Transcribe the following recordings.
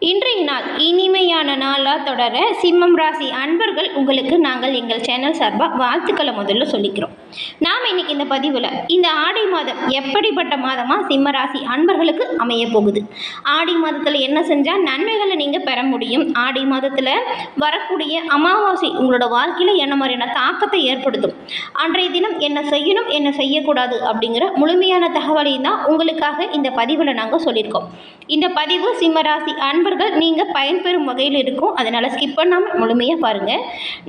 இன்றைய நாள் இனிமையான நாளாக தொடர சிம்மம் ராசி அன்பர்கள் உங்களுக்கு நாங்கள் எங்கள் சேனல் சார்பாக வாழ்த்துக்களை முதல்ல சொல்லிக்கிறோம். நாம் இன்னைக்கு இந்த பதிவில் இந்த ஆடி மாதம் எப்படிப்பட்ட மாதமாக சிம்ம ராசி அன்பர்களுக்கு அமைய போகுது? ஆடி மாதத்தில் என்ன செஞ்சால் நன்மைகளை நீங்கள் பெற முடியும். ஆடி மாதத்தில் வரக்கூடிய அமாவாசை உங்களோட வாழ்க்கையில் என்ன மாதிரியான தாக்கத்தை ஏற்படுத்தும்? அன்றைய தினம் என்ன செய்யணும் என்ன செய்யக்கூடாது அப்படிங்கிற முழுமையான தகவலையும் தான் உங்களுக்காக இந்த பதிவில் நாங்கள் சொல்லியிருக்கோம். இந்த பதிவு சிம்மராசி நம்பர்கள் நீங்கள் பயன்பெறும் வகையில் இருக்கும். அதனால் ஸ்கிப் பண்ணாமல் முழுமையாக பாருங்கள்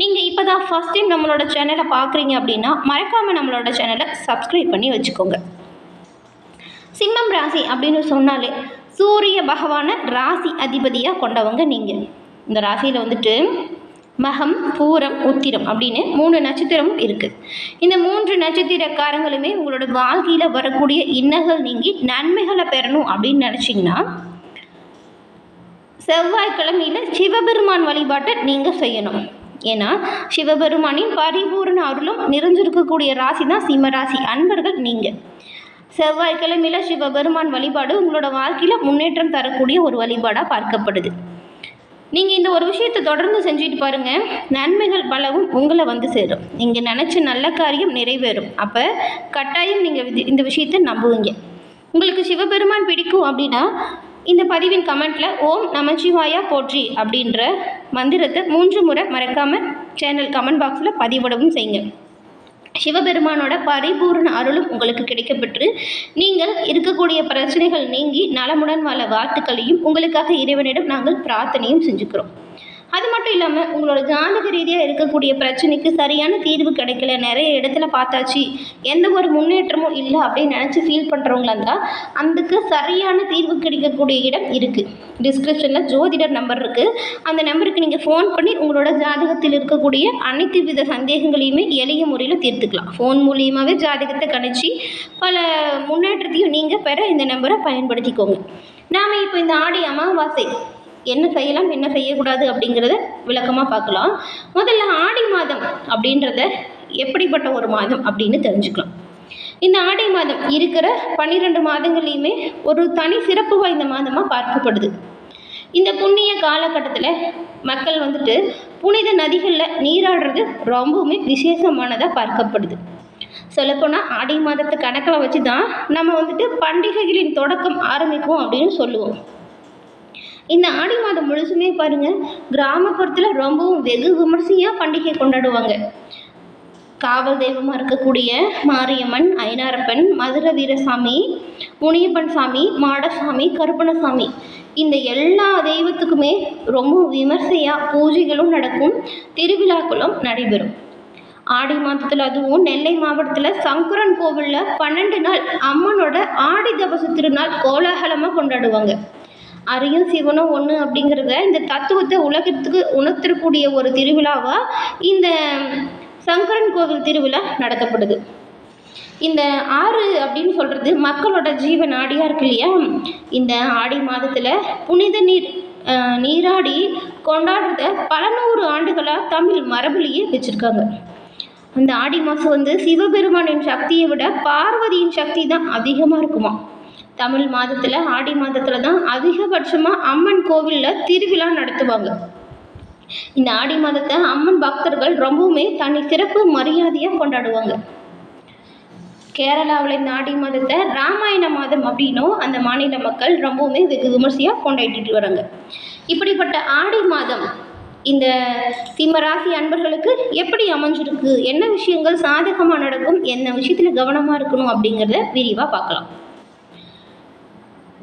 நீங்கள் இப்போ தான் ஃபஸ்ட் டைம் நம்மளோட சேனலை பார்க்குறீங்க அப்படின்னா மறக்காமல் நம்மளோட சேனலை சப்ஸ்கிரைப் பண்ணி வச்சுக்கோங்க. சிம்மம் ராசி அப்படின்னு சொன்னாலே சூரிய பகவானை ராசி அதிபதியாக கொண்டவங்க நீங்கள் இந்த ராசியில் வந்துட்டு மகம் பூரம் உத்திரம் அப்படின்னு மூணு நட்சத்திரமும் இருக்குது இந்த மூன்று நட்சத்திரக்காரங்களுமே உங்களோட வாழ்க்கையில் வரக்கூடிய இன்னல்கள் நீங்கி நன்மைகளை பெறணும் அப்படின்னு நினச்சிங்கன்னா செவ்வாய்க்கிழமையில் சிவபெருமான் வழிபாட்டை நீங்கள் செய்யணும். ஏன்னா சிவபெருமானின் பரிபூர்ண அருளும் நிறைஞ்சிருக்கக்கூடிய ராசி தான் சிம்ம ராசி அன்பர்கள் நீங்கள் செவ்வாய்க்கிழமையில் சிவபெருமான் வழிபாடு உங்களோட வாழ்க்கையில் முன்னேற்றம் தரக்கூடிய ஒரு வழிபாடாக பார்க்கப்படுது. நீங்கள் இந்த ஒரு விஷயத்தை தொடர்ந்து செஞ்சுட்டு பாருங்கள் நன்மைகள் பலவும் உங்களை வந்து சேரும். நீங்கள் நினச்ச நல்ல காரியம் நிறைவேறும். அப்போ கட்டாயம் நீங்கள் இந்த விஷயத்தை நம்புவீங்க. உங்களுக்கு சிவபெருமான் பிடிக்கும் அப்படின்னா இந்த பதிவின் கமெண்ட்டில் ஓம் நமச்சிவாயா போற்றி அப்படின்ற மந்திரத்தை மூன்று முறை மறக்காமல் சேனல் கமெண்ட் பாக்ஸில் பதிவிடவும் செய்யுங்க. சிவபெருமானோட பரிபூர்ண அருளும் உங்களுக்கு கிடைக்கப்பெற்று நீங்கள் இருக்கக்கூடிய பிரச்சனைகள் நீங்கி நலமுடன் வாழ வாழ்த்துக்களையும் உங்களுக்காக இறைவனிடம் நாங்கள் பிரார்த்தனையும் செஞ்சுக்கிறோம். அது மட்டும் இல்லாமல் உங்களோட ஜாதக ரீதியாக இருக்கக்கூடிய பிரச்சனைக்கு சரியான தீர்வு கிடைக்கல. நிறைய இடத்துல பார்த்தாச்சு. எந்த ஒரு முன்னேற்றமும் இல்லை அப்படின்னு நினச்சி ஃபீல் பண்ணுறவங்களா இருந்தால் அதுக்கு சரியான தீர்வு கிடைக்கக்கூடிய இடம் இருக்குது டிஸ்கிரிப்ஷனில் ஜோதிடர் நம்பர் இருக்குது அந்த நம்பருக்கு நீங்கள் ஃபோன் பண்ணி உங்களோட ஜாதகத்தில் இருக்கக்கூடிய அனைத்து வித சந்தேகங்களையுமே எளிய முறையில் தீர்த்துக்கலாம். ஃபோன் மூலியமாகவே ஜாதகத்தை கணிச்சு பல முன்னேற்றத்தையும் நீங்கள் பெற இந்த நம்பரை பயன்படுத்திக்கோங்க. நாம் இப்போ இந்த ஆடி அமாவாசை என்ன செய்யலாம் என்ன செய்யக்கூடாது அப்படிங்கிறத விளக்கமாக பார்க்கலாம். முதல்ல ஆடி மாதம் அப்படின்றத எப்படிப்பட்ட ஒரு மாதம் அப்படின்னு தெரிஞ்சுக்கலாம். இந்த ஆடி மாதம் இருக்கிற பன்னிரெண்டு மாதங்கள்லையுமே ஒரு தனி சிறப்பு வாய்ந்த மாதமாக பார்க்கப்படுது. இந்த புண்ணிய காலகட்டத்தில் மக்கள் வந்துட்டு புனித நதிகளில் நீராடுறது ரொம்பவுமே விசேஷமானதாக பார்க்கப்படுது. சொல்லப்போனால் ஆடி மாதத்தை கணக்கில் வச்சு தான் நம்ம வந்துட்டு பண்டிகைகளின் தொடக்கம் ஆரம்பிக்கும் அப்படின்னு சொல்லுவோம். இந்த ஆடி மாதம் முழுசுமே பாருங்கள் கிராமப்புறத்தில் ரொம்பவும் வெகு விமர்சையாக பண்டிகை கொண்டாடுவாங்க. காவல் தெய்வமாக இருக்கக்கூடிய மாரியம்மன் ஐனாரப்பன் மதுர வீரசாமி முனியப்பன் சாமி மாடசாமி கருப்பணசாமி இந்த எல்லா தெய்வத்துக்குமே ரொம்ப விமர்சையாக பூஜைகளும் நடக்கும் திருவிழாக்களும் நடைபெறும். ஆடி மாதத்தில் அதுவும் நெல்லை மாவட்டத்தில் சங்கரன் கோவிலில் பன்னெண்டு நாள் அம்மனோட ஆடி தபசு திருநாள் கோலாகலமாக கொண்டாடுவாங்க. அரியும் சிவனும் ஒன்று அப்படிங்கிறத இந்த தத்துவத்தை உலகத்துக்கு உணர்த்தக்கூடிய ஒரு திருவிழாவாக இந்த சங்கரன் கோவில் திருவிழா நடத்தப்படுது. இந்த ஆறு அப்படின்னு சொல்கிறது மக்களோட ஜீவன் ஆடியாக இருக்கு இல்லையா? இந்த ஆடி மாதத்தில் புனித நீர் நீராடி கொண்டாடுறத பல நூறு ஆண்டுகளாக தமிழ் மரபுலேயே வச்சுருக்காங்க. அந்த ஆடி மாதம் வந்து சிவபெருமானின் சக்தியை விட பார்வதியின் சக்தி தான் அதிகமாக இருக்குமா தமிழ் மாதத்தில் ஆடி மாதத்தில் தான் அதிகபட்சமாக அம்மன் கோவிலில் திருவிழா நடத்துவாங்க. இந்த ஆடி மாதத்தை அம்மன் பக்தர்கள் ரொம்பவுமே தனி சிறப்பு மரியாதையாக கொண்டாடுவாங்க. கேரளாவில் இந்த ஆடி மாதத்தை ராமாயண மாதம் அப்படின்னும் அந்த மாநில மக்கள் ரொம்பவுமே வெகு விமர்சையாக கொண்டாடிட்டு வராங்க. இப்படிப்பட்ட ஆடி மாதம் இந்த சிம்மராசி அன்பர்களுக்கு எப்படி அமைஞ்சிருக்கு? என்ன விஷயங்கள் சாதகமாக நடக்கும்? என்ன விஷயத்தில் கவனமாக இருக்கணும் அப்படிங்கிறத விரிவாக பார்க்கலாம்.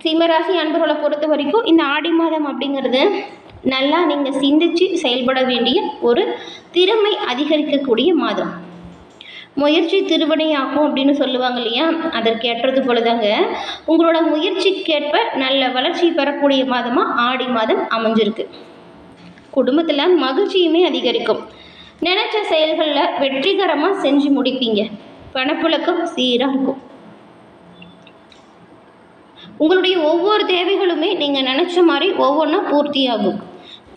சிம்மராசி அன்பர்களை பொறுத்த வரைக்கும் இந்த ஆடி மாதம் அப்படிங்கிறது நல்லா நீங்கள் சிந்திச்சு செயல்பட வேண்டிய ஒரு திறமை அதிகரிக்கக்கூடிய மாதம். முயற்சி திருவினையாக்கும் அப்படின்னு சொல்லுவாங்க இல்லையா? அதற்கு ஏற்றது தாங்க உங்களோட முயற்சிக்கேற்ப நல்ல வளர்ச்சி பெறக்கூடிய மாதமாக ஆடி மாதம் அமைஞ்சிருக்கு. குடும்பத்தில் மகிழ்ச்சியுமே அதிகரிக்கும். நினச்ச செயல்களில் வெற்றிகரமாக செஞ்சு முடிப்பீங்க. பணப்புழக்கம் சீராக இருக்கும். உங்களுடைய ஒவ்வொரு தேவைகளுமே நீங்கள் நினச்ச மாதிரி ஒவ்வொன்றா பூர்த்தியாகும்.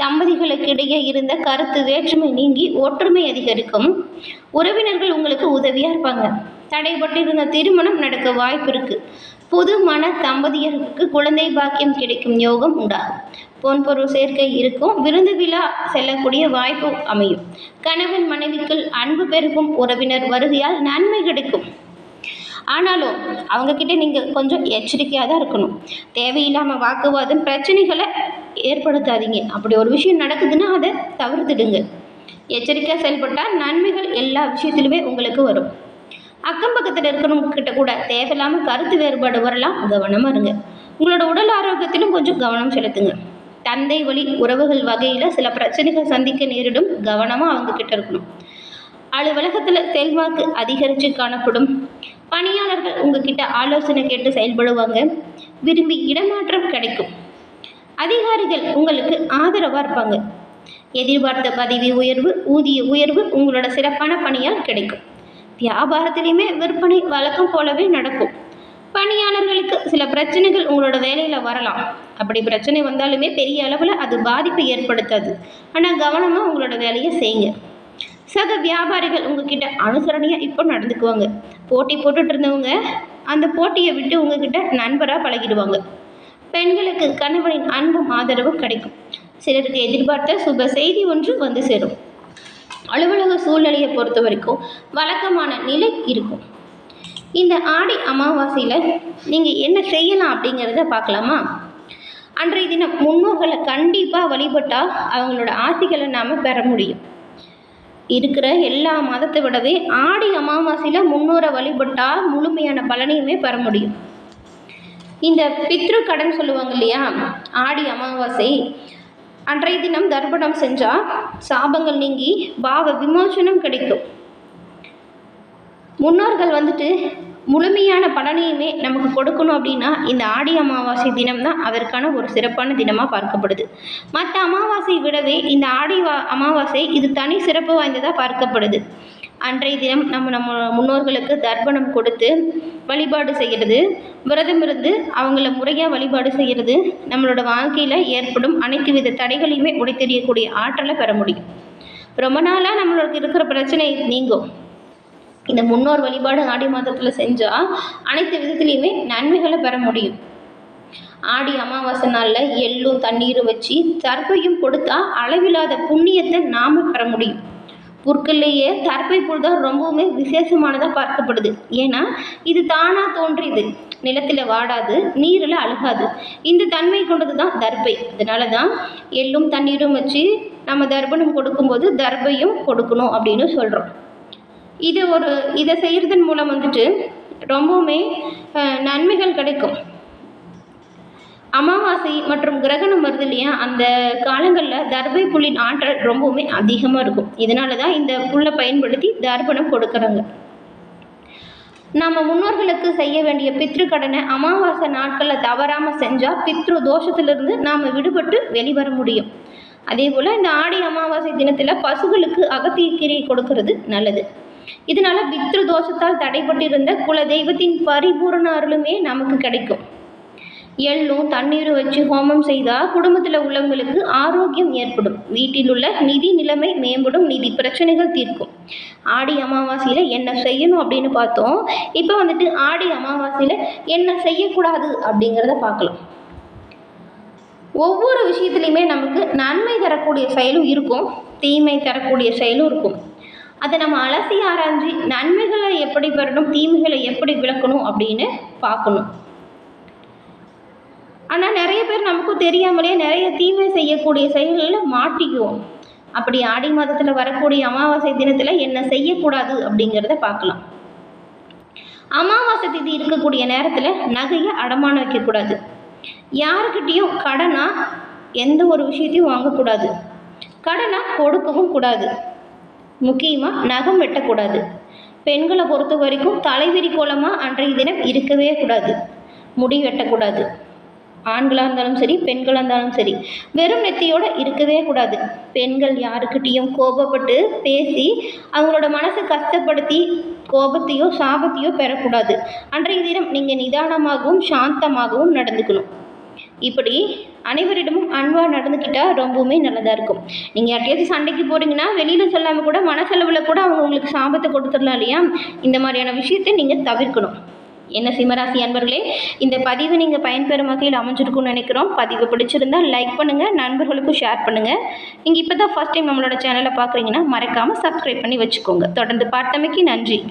தம்பதிகளுக்கு இடையே இருந்த கருத்து வேற்றுமை நீங்கி ஒற்றுமை அதிகரிக்கும். உறவினர்கள் உங்களுக்கு உதவியாக இருப்பாங்க. தடைப்பட்டிருந்த திருமணம் நடக்க வாய்ப்பு இருக்குது புது மன தம்பதியருக்கு குழந்தை பாக்கியம் கிடைக்கும் யோகம் உண்டாகும். பொன்பொருள் சேர்க்கை இருக்கும். விருந்து விழா செல்லக்கூடிய வாய்ப்பு அமையும். கணவன் மனைவிக்குள் அன்பு பெருகும். உறவினர் வருகையால் நன்மை கிடைக்கும். ஆனாலும் அவங்கக்கிட்ட நீங்கள் கொஞ்சம் எச்சரிக்கையாக தான் இருக்கணும். தேவையில்லாமல் வாக்குவாதம் பிரச்சனைகளை ஏற்படுத்தாதீங்க. அப்படி ஒரு விஷயம் நடக்குதுன்னா அதை தவிர்த்துடுங்க. எச்சரிக்கையாக செயல்பட்டால் நன்மைகள் எல்லா விஷயத்திலுமே உங்களுக்கு வரும். அக்கம் பக்கத்தில் இருக்கிறவங்க கிட்ட கூட தேவையில்லாமல் கருத்து வேறுபாடு வரலாம். கவனமாக இருங்க. உங்களோட உடல் ஆரோக்கியத்திலும் கொஞ்சம் கவனம் செலுத்துங்க. தந்தை வழி உறவுகள் வகையில் சில பிரச்சனைகள் சந்திக்க நேரிடும். கவனமாக அவங்க கிட்ட இருக்கணும். அலுவலகத்தில் செல்வாக்கு அதிகரித்து காணப்படும். பணியாளர்கள் உங்ககிட்ட ஆலோசனை கேட்டு செயல்படுவாங்க. விரும்பி இடமாற்றம் கிடைக்கும். அதிகாரிகள் உங்களுக்கு ஆதரவாக இருப்பாங்க. எதிர்பார்த்த பதவி உயர்வு ஊதிய உயர்வு உங்களோட சிறப்பான பணியால் கிடைக்கும். வியாபாரத்திலையுமே விற்பனை வழக்கம் போலவே நடக்கும். பணியாளர்களுக்கு சில பிரச்சனைகள் உங்களோட வேலையில் வரலாம். அப்படி பிரச்சனை வந்தாலுமே பெரிய அளவில் அது பாதிப்பை ஏற்படுத்தாது. ஆனால் கவனமாக உங்களோட வேலையை செய்யுங்க. சக வியாபாரிகள் உங்ககிட்ட அனுசரணையாக இப்போ நடந்துக்குவாங்க. போட்டி போட்டுட்டு இருந்தவங்க அந்த போட்டியை விட்டு உங்ககிட்ட நண்பராக பழகிடுவாங்க. பெண்களுக்கு கணவனின் அன்பும் ஆதரவும் கிடைக்கும். சிலருக்கு எதிர்பார்த்த சுப செய்தி ஒன்று வந்து சேரும். அலுவலக சூழ்நிலையை பொறுத்த வரைக்கும் வழக்கமான நிலை இருக்கும். இந்த ஆடி அமாவாசையில் நீங்கள் என்ன செய்யலாம் அப்படிங்கிறத பார்க்கலாமா? அன்றைய தினம் முன்னோர்களை கண்டிப்பாக வழிபட்டால் அவங்களோட ஆசைகளை நாம் பெற முடியும். இருக்கிற எல்லா மதத்தை விடவே ஆடி அமாவாசையில் முன்னோரை வழிபட்டால் முழுமையான பலனையுமே பெற முடியும். இந்த பித்ரு கடன் சொல்லுவாங்க இல்லையா? ஆடி அமாவாசை. அன்றைய தினம் தர்ப்பணம் செஞ்சால் சாபங்கள் நீங்கி பாவ விமோசனம் கிடைக்கும். முன்னோர்கள் வந்துட்டு முழுமையான பலனையுமே நமக்கு கொடுக்கணும் அப்படின்னா இந்த ஆடி அமாவாசை தினம் தான் அதற்கான ஒரு சிறப்பான தினமாக பார்க்கப்படுது. மற்ற அமாவாசை விடவே இந்த ஆடி வா அமாவாசை இது தனி சிறப்பு வாய்ந்ததாக பார்க்கப்படுது. அன்றைய தினம் நம்ம நம்ம முன்னோர்களுக்கு தர்ப்பணம் கொடுத்து வழிபாடு செய்கிறது. விரதம் இருந்து அவங்கள முறையாக வழிபாடு செய்கிறது. நம்மளோட வாழ்க்கையில் ஏற்படும் அனைத்து வித தடைகளையுமே உடைத்தெறியக்கூடிய ஆற்றலை பெற முடியும். ரொம்ப நாளாக நம்மளுக்கு இருக்கிற பிரச்சனை நீங்கும். இந்த முன்னோர் வழிபாடு ஆடி மாதத்தில் செஞ்சால் அனைத்து விதத்துலேயுமே நன்மைகளை பெற முடியும். ஆடி அமாவாசை நாளில் எள்ளும் தண்ணீரும் வச்சு தர்பையும் கொடுத்தா அளவில்லாத புண்ணியத்தை நாம் பெற முடியும். புற்கள்லேயே தர்பை புல் தான் ரொம்பவுமே விசேஷமானதாக பார்க்கப்படுது. ஏன்னா இது தானாக தோன்றியது. நிலத்தில் வாடாது நீரில் அழுகாது. இந்த தன்மை கொண்டது தான் தர்பை அதனால தான் எள்ளும் தண்ணீரும் வச்சு நம்ம தர்ப்பணம் கொடுக்கும்போது தர்பையும் கொடுக்கணும் அப்படின்னு சொல்கிறோம் இது ஒரு இதை செய்கிறதன் மூலம் வந்துட்டு ரொம்பவுமே நன்மைகள் கிடைக்கும். அமாவாசை மற்றும் கிரகணம் வருது இல்லையா? அந்த காலங்களில் தர்பை புல்லின் ஆற்றல் ரொம்பவுமே அதிகமாக இருக்கும். இதனால தான் இந்த புல்லை பயன்படுத்தி தர்ப்பணம் கொடுக்குறாங்க. நம்ம முன்னோர்களுக்கு செய்ய வேண்டிய பித்ரு கடனை அமாவாசை நாட்களில் தவறாமல் செஞ்சால் பித்ரு தோஷத்திலிருந்து நாம் விடுபட்டு வெளிவர முடியும். அதே போல் இந்த ஆடி அமாவாசை தினத்தில் பசுகளுக்கு அகத்தியக்கீரை கொடுக்கறது நல்லது. இதனால பித்ரு தோஷத்தால் தடைப்பட்டிருந்த குல தெய்வத்தின் பரிபூரண அருளுமே நமக்கு கிடைக்கும். எள்ளும் தண்ணீரும் வச்சு ஹோமம் செய்தால் குடும்பத்தில் உள்ளவங்களுக்கு ஆரோக்கியம் ஏற்படும். வீட்டில் உள்ள நிதி நிலைமை மேம்படும் நிதி பிரச்சனைகள் தீர்க்கும். ஆடி அமாவாசையில் என்ன செய்யணும் அப்படின்னு பார்த்தோம். இப்போ வந்துட்டு ஆடி அமாவாசையில் என்ன செய்யக்கூடாது அப்படிங்கிறத பார்க்கலாம். ஒவ்வொரு விஷயத்துலையுமே நமக்கு நன்மை தரக்கூடிய செயலும் இருக்கும். தீமை தரக்கூடிய செயலும் இருக்கும். அதை நம்ம அலசி ஆராய்ஞ்சு நன்மைகளை எப்படி பெறணும் தீமைகளை எப்படி விளக்கணும் அப்படின்னு பார்க்கணும். ஆனால் நிறைய பேர் நமக்கும் தெரியாமலே நிறைய தீமை செய்யக்கூடிய செயல்களில் மாட்டிக்குவோம். அப்படி ஆடி மாதத்தில் வரக்கூடிய அமாவாசை தினத்தில் என்ன செய்யக்கூடாது அப்படிங்கிறத பார்க்கலாம். அமாவாசை திதி இருக்கக்கூடிய நேரத்தில் நகையை அடமானம் வைக்கக்கூடாது. யாருக்கிட்டேயும் கடனாக எந்த ஒரு விஷயத்தையும் வாங்கக்கூடாது. கடனாக கொடுக்கவும் கூடாது. முக்கியமாக நகம் வெட்டக்கூடாது. பெண்களை பொறுத்த வரைக்கும் தலைவிரி கோலமாக அன்றைய தினம் இருக்கவே கூடாது. முடி வெட்டக்கூடாது. ஆண்களாக இருந்தாலும் சரி பெண்களாக இருந்தாலும் சரி வெறும் நெத்தியோடு இருக்கவே கூடாது. பெண்கள் யாருக்கிட்டேயும் கோபப்பட்டு பேசி அவங்களோட மனசை கஷ்டப்படுத்தி கோபத்தையோ சாபத்தையோ பெறக்கூடாது. அன்றைய தினம் நீங்கள் நிதானமாகவும் சாந்தமாகவும் நடந்துக்கணும். இப்படி அனைவரிடமும் அன்பாக நடந்துக்கிட்டால் ரொம்பவுமே நல்லதாக இருக்கும். நீங்கள் யார்கிட்டயாச்சும் சண்டைக்கு போகிறீங்கன்னா வெளியில் சொல்லாமல் கூட மனசளவில் கூட அவங்க உங்களுக்கு சாபத்தை கொடுத்துடலாம் இல்லையா? இந்த மாதிரியான விஷயத்தை நீங்கள் தவிர்க்கணும். என்ன சிம்மராசி அன்பர்களே இந்த பதிவு நீங்கள் பயன்பெறும் வகையில் அமைஞ்சிருக்கும்னு நினைக்கிறோம். பதிவு பிடிச்சிருந்தால் லைக் பண்ணுங்கள் நண்பர்களுக்கும் ஷேர் பண்ணுங்கள் நீங்கள் இப்போ தான் ஃபஸ்ட் டைம் நம்மளோட சேனலை பார்க்குறீங்கன்னா மறக்காமல் சப்ஸ்கிரைப் பண்ணி வச்சுக்கோங்க. தொடர்ந்து பார்த்தமைக்கு நன்றி.